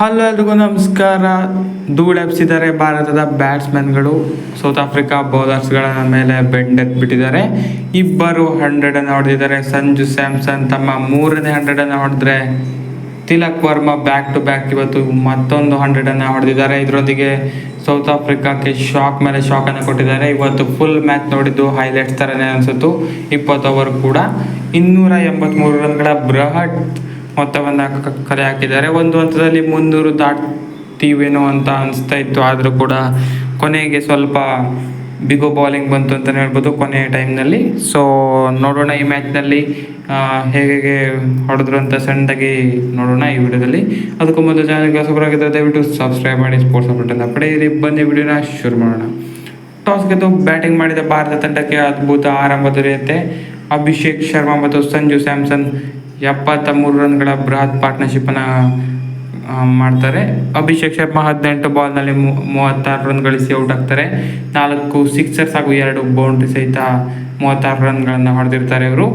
Hello ಎಲ್ರಿಗೂ ನಮಸ್ಕಾರ. ಧೂಳೆಬ್ಸಿದ್ದಾರೆ ಭಾರತದ ಬ್ಯಾಟ್ಸ್ಮನ್ಗಳು ಸೌತ್ ಆಫ್ರಿಕಾ ಬೌಲರ್ಸ್ಗಳ ಮೇಲೆ ಬೆಂಡೆತ್ಬಿಟ್ಟಿದ್ದಾರೆ. ಇಬ್ಬರು ಹಂಡ್ರೆಡನ್ನು ಹೊಡೆದಿದ್ದಾರೆ. ಸಂಜು ಸ್ಯಾಮ್ಸನ್ ತಮ್ಮ ಮೂರನೇ ಹಂಡ್ರೆಡನ್ನು ಹೊಡೆದ್ರೆ Tilak Varma back to back ಇವತ್ತು ಮತ್ತೊಂದು ಹಂಡ್ರೆಡನ್ನು ಹೊಡೆದಿದ್ದಾರೆ. ಇದರೊಂದಿಗೆ ಸೌತ್ ಆಫ್ರಿಕಾಕ್ಕೆ ಶಾಕ್ ಮೇಲೆ ಶಾಕನ್ನು ಕೊಟ್ಟಿದ್ದಾರೆ. ಇವತ್ತು ಫುಲ್ ಮ್ಯಾಚ್ ನೋಡಿದ್ದು ಹೈಲೈಟ್ಸ್ ಥರನೇ ಅನಿಸುತ್ತು. ಇಪ್ಪತ್ತು ಓವರ್ ಕೂಡ. ಇನ್ನೂರ ಎಂಬತ್ತ್ಮೂರು ರನ್ಗಳ ಬೃಹತ್ ಮೊತ್ತವನ್ನು ಕರೆ ಹಾಕಿದ್ದಾರೆ. ಒಂದು ಹಂತದಲ್ಲಿ ಮುನ್ನೂರು ದಾಟ್ತೀವೇನೋ ಅಂತ ಅನಿಸ್ತಾ ಇತ್ತು. ಆದರೂ ಕೂಡ ಕೊನೆಗೆ ಸ್ವಲ್ಪ ಬಿಗೋ ಬೌಲಿಂಗ್ ಬಂತು ಅಂತಲೇ ಹೇಳ್ಬೋದು ಕೊನೆಯ ಟೈಮ್ನಲ್ಲಿ. ಸೊ ನೋಡೋಣ ಈ ಮ್ಯಾಚ್ನಲ್ಲಿ ಹೇಗೆ ಹೊಡೆದ್ರು ಅಂತ ಸಣ್ಣದಾಗಿ ನೋಡೋಣ ಈ ವಿಡಿಯೋದಲ್ಲಿ. ಅದಕ್ಕೂ ಮೊದಲು ಚಾನಲ್ಗೆ ಹೊಸಬರಾಗಿದ್ದರೆ ದಯವಿಟ್ಟು ಸಬ್ಸ್ಕ್ರೈಬ್ ಮಾಡಿ ಸ್ಪೋರ್ಟ್ಸ್ ಅಪ್ಡೇಟನ್ನು ಪಡೆಯಿರಿ. ಬಂದು ವಿಡಿಯೋನ ಶುರು ಮಾಡೋಣ. ಟಾಸ್ ಗೆದ್ದು ಬ್ಯಾಟಿಂಗ್ ಮಾಡಿದ ಭಾರತ ತಂಡಕ್ಕೆ ಅದ್ಭುತ ಆರಂಭ ದೊರೆಯುತ್ತೆ. ಅಭಿಷೇಕ್ ಶರ್ಮಾ ಮತ್ತು ಸಂಜು ಸ್ಯಾಮ್ಸನ್ ಎಪ್ಪತ್ತ ಮೂರು ರನ್ಗಳ ಬೃಹತ್ ಪಾರ್ಟ್ನರ್ಶಿಪ್ಪನ್ನು ಮಾಡ್ತಾರೆ. ಅಭಿಷೇಕ್ ಶರ್ಮಾ ಹದಿನೆಂಟು ಬಾಲ್ನಲ್ಲಿ ಮೂವತ್ತಾರು ರನ್ ಗಳಿಸಿ ಔಟ್ ಆಗ್ತಾರೆ. ನಾಲ್ಕು ಸಿಕ್ಸರ್ಸ್ ಹಾಗೂ ಎರಡು ಬೌಂಡ್ರಿ ಸಹಿತ ಮೂವತ್ತಾರು ರನ್ಗಳನ್ನು ಹೊಡೆದಿರ್ತಾರೆ ಇವರು.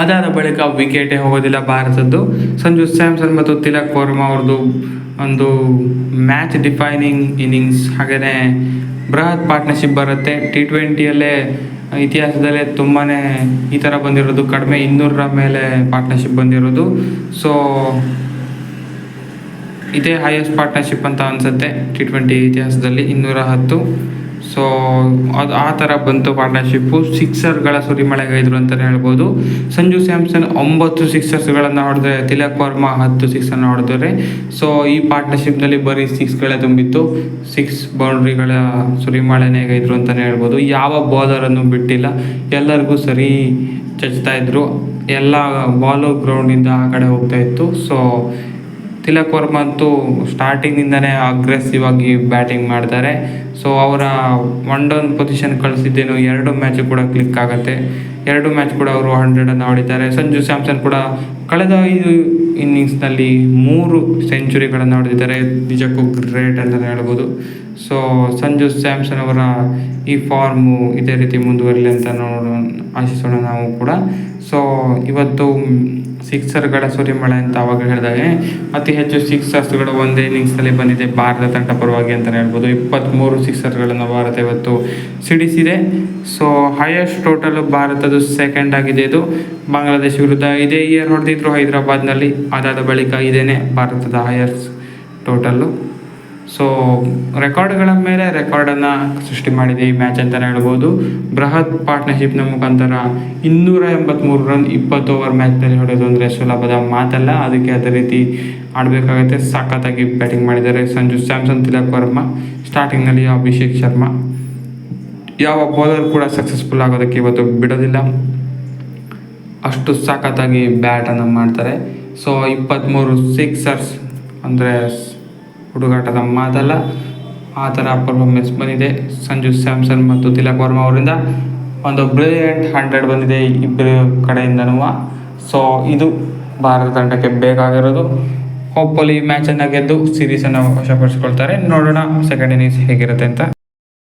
ಅದಾದ ಬಳಿಕ ವಿಕೆಟೇ ಹೋಗೋದಿಲ್ಲ ಭಾರತದ್ದು. ಸಂಜು ಸ್ಯಾಮ್ಸನ್ ಮತ್ತು ತಿಲಕ್ ವರ್ಮಾ ಅವ್ರದ್ದು ಒಂದು ಮ್ಯಾಚ್ ಡಿಫೈನಿಂಗ್ ಇನ್ನಿಂಗ್ಸ್ ಹಾಗೆಯೇ ಬೃಹತ್ ಪಾರ್ಟ್ನರ್ಶಿಪ್ ಬರುತ್ತೆ. ಟಿ ಟ್ವೆಂಟಿಯಲ್ಲೇ ಇತಿಹಾಸದಲ್ಲೇ ತುಂಬಾ ಈ ಥರ ಬಂದಿರೋದು. ಕಡಿಮೆ ಇನ್ನೂರರ ಮೇಲೆ ಪಾರ್ಟ್ನರ್ಶಿಪ್ ಬಂದಿರೋದು. ಸೊ ಇದೇ ಹೈಯೆಸ್ಟ್ ಪಾರ್ಟ್ನರ್ಶಿಪ್ ಅಂತ ಅನಿಸುತ್ತೆ ಟಿ ಟ್ವೆಂಟಿ ಇತಿಹಾಸದಲ್ಲಿ ಇನ್ನೂರ ಹತ್ತು ಸೊ ಅದು ಆ ಥರ ಬಂತು ಪಾರ್ಟ್ನರ್ಶಿಪ್ಪು ಸಿಕ್ಸರ್ಗಳ ಸುರಿಮಳೆಗೈದ್ರು ಅಂತಲೇ ಹೇಳ್ಬೋದು. ಸಂಜು ಸ್ಯಾಮ್ಸನ್ ಒಂಬತ್ತು ಸಿಕ್ಸರ್ಸ್ಗಳನ್ನು ಹೊಡೆದ್ರೆ, ತಿಲಕ್ ವರ್ಮಾ ಹತ್ತು ಸಿಕ್ಸನ್ನು ಹೊಡೆದರೆ. ಸೊ ಈ ಪಾರ್ಟ್ನರ್ಶಿಪ್ನಲ್ಲಿ ಬರೀ ಸಿಕ್ಸ್ಗಳೇ ತುಂಬಿತ್ತು. ಸಿಕ್ಸ್ ಬೌಂಡ್ರಿಗಳ ಸುರಿಮಳೆನೇ ಗೈದ್ರು ಅಂತಲೇ ಹೇಳ್ಬೋದು. ಯಾವ ಬೌಲರನ್ನು ಬಿಟ್ಟಿಲ್ಲ. ಎಲ್ಲರಿಗೂ ಸರಿ ಚಚ್ತಾ ಇದ್ದರು ಎಲ್ಲ ಬಾಲು ಗ್ರೌಂಡಿಂದ ಆ ಕಡೆ ಹೋಗ್ತಾ ಇತ್ತು. ಸೊ ತಿಲಕ್ ವರ್ಮ ಅಂತೂ ಸ್ಟಾರ್ಟಿಂಗಿಂದನೇ ಅಗ್ರೆಸಿವ್ ಆಗಿ ಬ್ಯಾಟಿಂಗ್ ಮಾಡ್ತಾರೆ. ಸೊ ಅವರ ಒನ್ ಡೌನ್ ಪೊಸಿಷನ್ ಕಳಿಸಿದ್ದೇನು ಎರಡು ಮ್ಯಾಚ್ ಕೂಡ ಕ್ಲಿಕ್ ಆಗುತ್ತೆ. ಎರಡು ಮ್ಯಾಚ್ ಕೂಡ ಅವರು ಹಂಡ್ರೆಡನ್ನು ಹೊಡಿತಾರೆ ಸಂಜು ಸ್ಯಾಮ್ಸನ್ ಕೂಡ ಕಳೆದ ಐದು ಇನ್ನಿಂಗ್ಸ್ನಲ್ಲಿ ಮೂರು ಸೆಂಚುರಿಗಳನ್ನು ಹೊಡೆದಿದ್ದಾರೆ ನಿಜಕ್ಕೂ ಗ್ರೇಟ್ ಅಂತಲೇ ಹೇಳ್ಬೋದು. ಸೊ ಸಂಜು ಸ್ಯಾಮ್ಸನ್ ಅವರ ಈ ಫಾರ್ಮು ಇದೇ ರೀತಿ ಮುಂದುವರಿಲಿ ಅಂತ ನೋಡೋಣ, ಆಶಿಸೋಣ ನಾವು ಕೂಡ. ಸೊ ಇವತ್ತು ಸಿಕ್ಸರ್ಗಳ ಸುರಿಮಳೆ ಅಂತ ಅವಾಗ ಹೇಳಿದಾಗೆ. ಅತಿ ಹೆಚ್ಚು ಸಿಕ್ಸರ್ಸ್ಗಳು ಒಂದೇ ಇನ್ನಿಂಗ್ಸ್ನಲ್ಲಿ ಬಂದಿದೆ ಭಾರತ ತಂಡ ಪರವಾಗಿ ಅಂತಲೇ ಹೇಳ್ಬೋದು. ಇಪ್ಪತ್ತ್ಮೂರು ಸಿಕ್ಸರ್ಗಳನ್ನು ಭಾರತ ಇವತ್ತು ಸಿಡಿಸಿದೆ. ಸೊ ಹೈಯೆಸ್ಟ್ ಟೋಟಲ್ ಭಾರತದ ಸೆಕೆಂಡ್ ಆಗಿದೆ ಇದು. ಬಾಂಗ್ಲಾದೇಶ ವಿರುದ್ಧ ಇದೇ ಇಯರ್ ಹೊಡೆದಿದ್ರು ಹೈದರಾಬಾದ್ನಲ್ಲಿ. ಅದಾದ ಬಳಿಕ ಇದೇನೆ ಭಾರತದ ಹೈಯೆಸ್ಟ್ ಟೋಟಲ್ಲು ಸೊ ರೆಕಾರ್ಡ್ಗಳ ಮೇಲೆ ರೆಕಾರ್ಡನ್ನು ಸೃಷ್ಟಿ ಮಾಡಿದೆ ಈ ಮ್ಯಾಚ್ ಅಂತಲೇ ಹೇಳ್ಬೋದು. ಬೃಹತ್ ಪಾರ್ಟ್ನರ್ಶಿಪ್ನ ಮುಖಾಂತರ ಇನ್ನೂರ ಎಂಬತ್ತ್ಮೂರು ರನ್ ಇಪ್ಪತ್ತು ಓವರ್ ಮ್ಯಾಚ್ನಲ್ಲಿ ಹೊಡೆಯೋದು ಅಂದರೆ ಸುಲಭದ ಮಾತಲ್ಲ. ಅದಕ್ಕೆ ಅದೇ ರೀತಿ ಆಡಬೇಕಾಗುತ್ತೆ. ಸಖತ್ತಾಗಿ ಬ್ಯಾಟಿಂಗ್ ಮಾಡಿದ್ದಾರೆ. ಸಂಜು ಸ್ಯಾಮ್ಸನ್, ತಿಲಕ್ ವರ್ಮಾ ಸ್ಟಾರ್ಟಿಂಗ್ನಲ್ಲಿ ಅಭಿಷೇಕ್ ಶರ್ಮಾ. ಯಾವ ಬೌಲರ್ ಕೂಡ ಸಕ್ಸಸ್ಫುಲ್ ಆಗೋದಕ್ಕೆ ಇವತ್ತು ಬಿಡೋದಿಲ್ಲ. ಅಷ್ಟು ಸಖತ್ತಾಗಿ ಬ್ಯಾಟನ್ನು ಮಾಡ್ತಾರೆ. ಸೊ ಇಪ್ಪತ್ತ್ಮೂರು ಸಿಕ್ಸರ್ಸ್ ಅಂದರೆ ಹುಡುಗಾಟದ ಮಾತಲ್ಲ ಆ ಥರ ಪರ್ಫಾರ್ಮೆನ್ಸ್ ಬಂದಿದೆ. ಸಂಜು ಸ್ಯಾಮ್ಸನ್ ಮತ್ತು ತಿಲಕ್ ವರ್ಮಾ ಅವರಿಂದ ಒಂದು ಬ್ರಿಲಿಯಂಟ್ ಹಂಡ್ರೆಡ್ ಬಂದಿದೆ ಇಬ್ಬರ ಕಡೆಯಿಂದನೂ. ಸೊ ಇದು ಭಾರತ ತಂಡಕ್ಕೆ ಬೇಕಾಗಿರೋದು. ಹೋಪ್ಫುಲಿ ಮ್ಯಾಚನ್ನು ಗೆದ್ದು ಸೀರೀಸನ್ನು ವಶಪಡಿಸ್ಕೊಳ್ತಾರೆ. ನೋಡೋಣ ಸೆಕೆಂಡ್ ಇನ್ನಿಂಗ್ಸ್ ಹೇಗಿರುತ್ತೆ ಅಂತ.